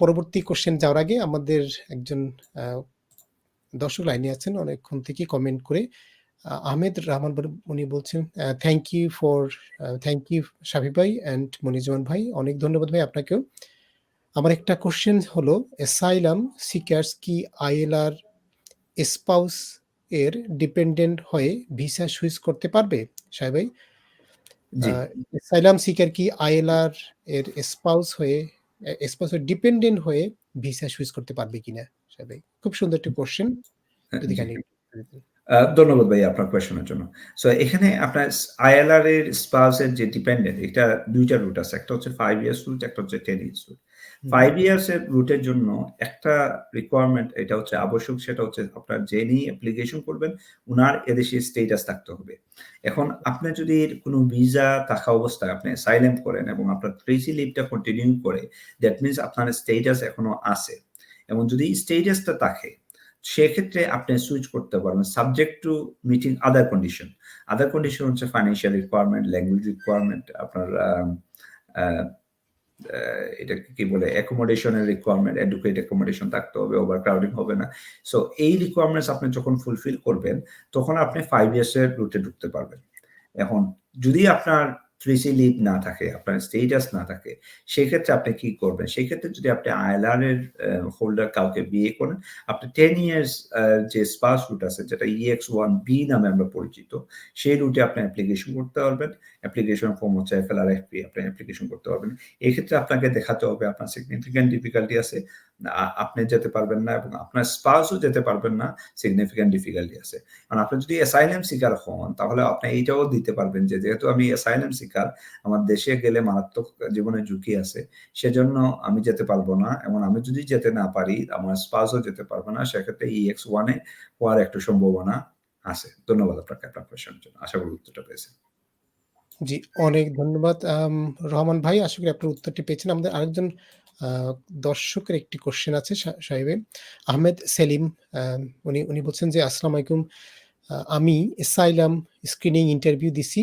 পরবর্তী কোশ্চেন যাওয়ার আগে আমাদের একজন দর্শক লাইনে আছেন অনেকক্ষণ থেকেই কমেন্ট করে। আহমেদ রহমান উনি বলছেন thank you for thank you Shafi ভাই অ্যান্ড মনিরুজ্জামান ভাই। অনেক ধন্যবাদ ভাই আপনাকেও। আমার একটা কোশ্চেন হলো অ্যাসাইলাম সিকার্স কি আইএলআর স্পাউস এর ডিপেন্ডেন্ট হয়ে ভিসা সুইচ করতে পারবে? সাহেব ভাই? অ্যাসাইলাম সিকার কি আইএলআর এর স্পাউস হয়ে এর ডিপেন্ডেন্ট হয়ে ভিসা সুইচ করতে পারবে কিনা? সবাই? খুব সুন্দর একটা কোশ্চেন। হ্যাঁ, যদি ধন্যবাদ ভাই আপনার কোয়েশনের জন্য। সো এখানে আপনার আইএলআর এর স্পাউস এর যে ডিপেন্ডেন্ট এটা দুইটা রুট আছে। একটা হচ্ছে ফাইভ ইয়ার্স রুট, একটা হচ্ছে টেন ইয়ার্স রুট। 5 ইয়ার্স এর রুটের জন্য একটা রিকোয়ারমেন্ট এটা হচ্ছে আবশ্যক সেটা হচ্ছে আপনার যিনি অ্যাপ্লিকেশন করবেন উনার এদেশে স্টেটাস থাকতে হবে। এখন আপনি যদি কোনো ভিসা থাকা অবস্থায় আপনি অ্যাসাইলাম করেন এবং আপনার 3G লিভটা কন্টিনিউ করে দ্যাট মিনস আপনার স্টেটাস এখনও আছে। এবং যদি স্টেটাসটা থাকে সেক্ষেত্রে আপনি সুইচ করতে পারবেন subject to meeting other condition. Other condition হচ্ছে ফাইন্যান্সিয়াল রিকোয়ারমেন্ট, ল্যাঙ্গুয়েজ রিকোয়ারমেন্ট আপনার এটাকে কি বলে অ্যাকোমোডেশনের রিকোয়ারমেন্ট, এডুকেট অ্যাকোমোডেশন থাকতে হবে, ওভার ক্রাউডিং হবে না। সো এই রিকোয়ারমেন্টস আপনি যখন ফুলফিল করবেন তখন আপনি ফাইভ ইয়ার্স এর রুটে ঢুকতে পারবেন। এখন যদি আপনার 3C লিভ না থাকে, আপনার স্টেটাস না থাকে, সেক্ষেত্রে আপনি কি করবেন? সেক্ষেত্রে যদি আপনি আইএলআর এর হোল্ডার কাউকে বিয়ে করেন, আপনি টেন ইয়ার্স যে স্পাউস রুট আছে যেটা ইএক্স ওয়ান বি নামে আমরা পরিচিত, সেই রুটে আপনি অ্যাপ্লিকেশন করতে পারবেন। অ্যাপ্লিকেশন ফর্ম হচ্ছে FLRFP আপনি অ্যাপ্লিকেশন করতে পারবেন। এক্ষেত্রে আপনাকে দেখাতে হবে আপনার সিগনিফিক্যান্ট ডিফিকাল্টি আছে। আপনি যেতে পারবেন না এবং আপনার স্পাউসও যেতে পারবেন না, সিগনিফিক্যান্ট ডিফিকাল্টি আছে। কারণ আপনি যদি অ্যাসাইলাম সিকার হন তাহলে আপনি এইটাও দিতে পারবেন যে যেহেতু আমি অ্যাসাইলাম সিকার, আমার দেশে গেলে মারাত্মক জীবনের ঝুঁকি আছে। সেজন্য আমি যেতে পারব না এবং আমি যদি যেতে না পারি, আমার স্পাউসও যেতে পারবে না। সেক্ষেত্রে EX1 ওয়ানে হওয়ার একটু সম্ভাবনা আছে। ধন্যবাদ আপনাকে আপনার কোয়েশনের জন্য। আশা করি উত্তরটা পেয়েছেন। জি, অনেক ধন্যবাদ রহমান ভাই। আশা করি আপনার উত্তরটি পেয়েছেন। আমাদের আরেকজন দর্শকের একটি কোশ্চেন আছে সাহেবের আহমেদ সেলিম উনি উনি বলছেন যে, আসসালাম আলাইকুম। আমি এসাইলাম স্ক্রিনিং ইন্টারভিউ দিছি।